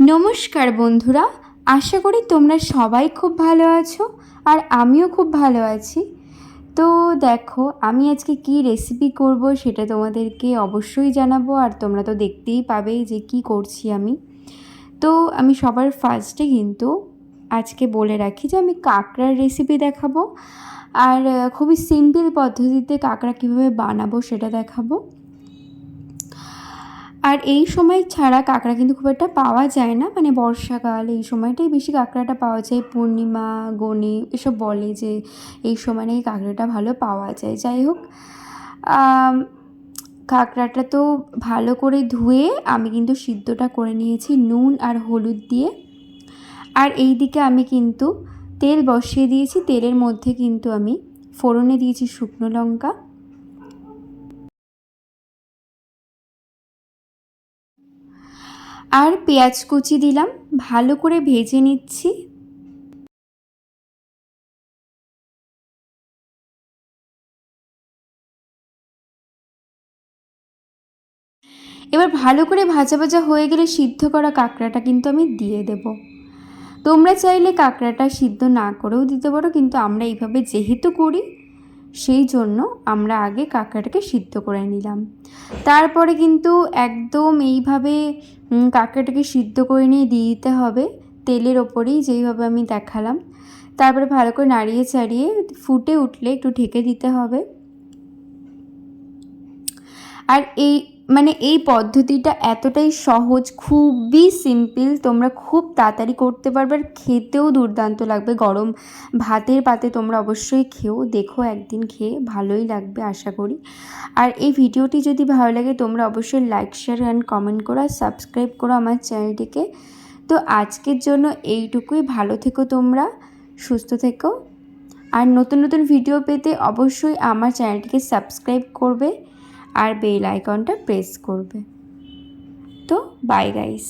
নমস্কার বন্ধুরা, আশা করি তোমরা সবাই খুব ভালো আছো আর আমিও খুব ভালো আছি। তো দেখো, আমি আজকে কি রেসিপি করব সেটা তোমাদেরকে অবশ্যই জানাব আর তোমরা তো দেখতেই পাবে যে কি করছি আমি। তো আমি সবার ফার্স্টে কিন্তু আজকে বলে রাখি যে আমি কাঁকড়ার রেসিপি দেখাবো। আর খুবই সিম্পল পদ্ধতিতে কাঁকড়া কীভাবে বানাবো সেটা দেখাবো। আর এই সময় ছাড়া কাঁকড়া কিন্তু খুব একটা পাওয়া যায় না। মানে বর্ষাকাল এই সময়টাই বেশি কাঁকড়াটা পাওয়া যায়। পূর্ণিমা, গণি এসব বলে যে এই সময় নাকি কাঁকড়াটা ভালো পাওয়া যায়। যাই হোক কাঁকড়াটা তো ভালো করে ধুয়ে আমি কিন্তু সিদ্ধটা করে নিয়েছি নুন আর হলুদ দিয়ে। আর এই দিকে আমি কিন্তু তেল বসিয়ে দিয়েছি। তেলের মধ্যে কিন্তু আমি ফোড়নে দিয়েছি শুকনো লঙ্কা। আর পেঁয়াজ কুচি দিলাম, ভালো করে ভেজে নিচ্ছি। এবার ভালো করে ভাজা ভাজা হয়ে গেলে সিদ্ধ করা কাঁকড়াটা কিন্তু আমি দিয়ে দেব। তোমরা চাইলে কাঁকড়াটা সিদ্ধ না করেও দিতে পারো, কিন্তু আমরা এইভাবে যেহেতু করি সেই জন্য আমরা আগে কাঁকড়াটাকে সিদ্ধ করে নিলাম। তারপরে কিন্তু একদম এইভাবে কাঁকড়াটাকে সিদ্ধ করে নিয়ে দিয়ে দিতে হবে। তেলের ওপরেই যেইভাবে আমি দেখালাম। তারপরে ভালো করে নাড়িয়ে চাড়িয়ে ফুটে উঠলে একটু ঢেকে দিতে হবে। আর এই মানে এই পদ্ধতিটা এতটাই সহজ, খুবই সিম্পল তোমরা খুব তাড়াতাড়ি করতে পারবে আর খেতেও দুর্দান্ত লাগবে। গরম ভাতের পাতে তোমরা অবশ্যই খেও, দেখো একদিন খেয়ে ভালোই লাগবে আশা করি। আর এই ভিডিওটি যদি ভালো লাগে, তোমরা অবশ্যই লাইক শেয়ার অ্যান্ড কমেন্ট করো আর সাবস্ক্রাইব করো আমার চ্যানেলটিকে। তো আজকের জন্য এইটুকুই, ভালো থেকো তোমরা, সুস্থ থেকো। আর নতুন নতুন ভিডিও পেতে অবশ্যই আমার চ্যানেলটিকে সাবস্ক্রাইব করবে। আর বেল আইকনটা প্রেস করবে। তো বাই গাইস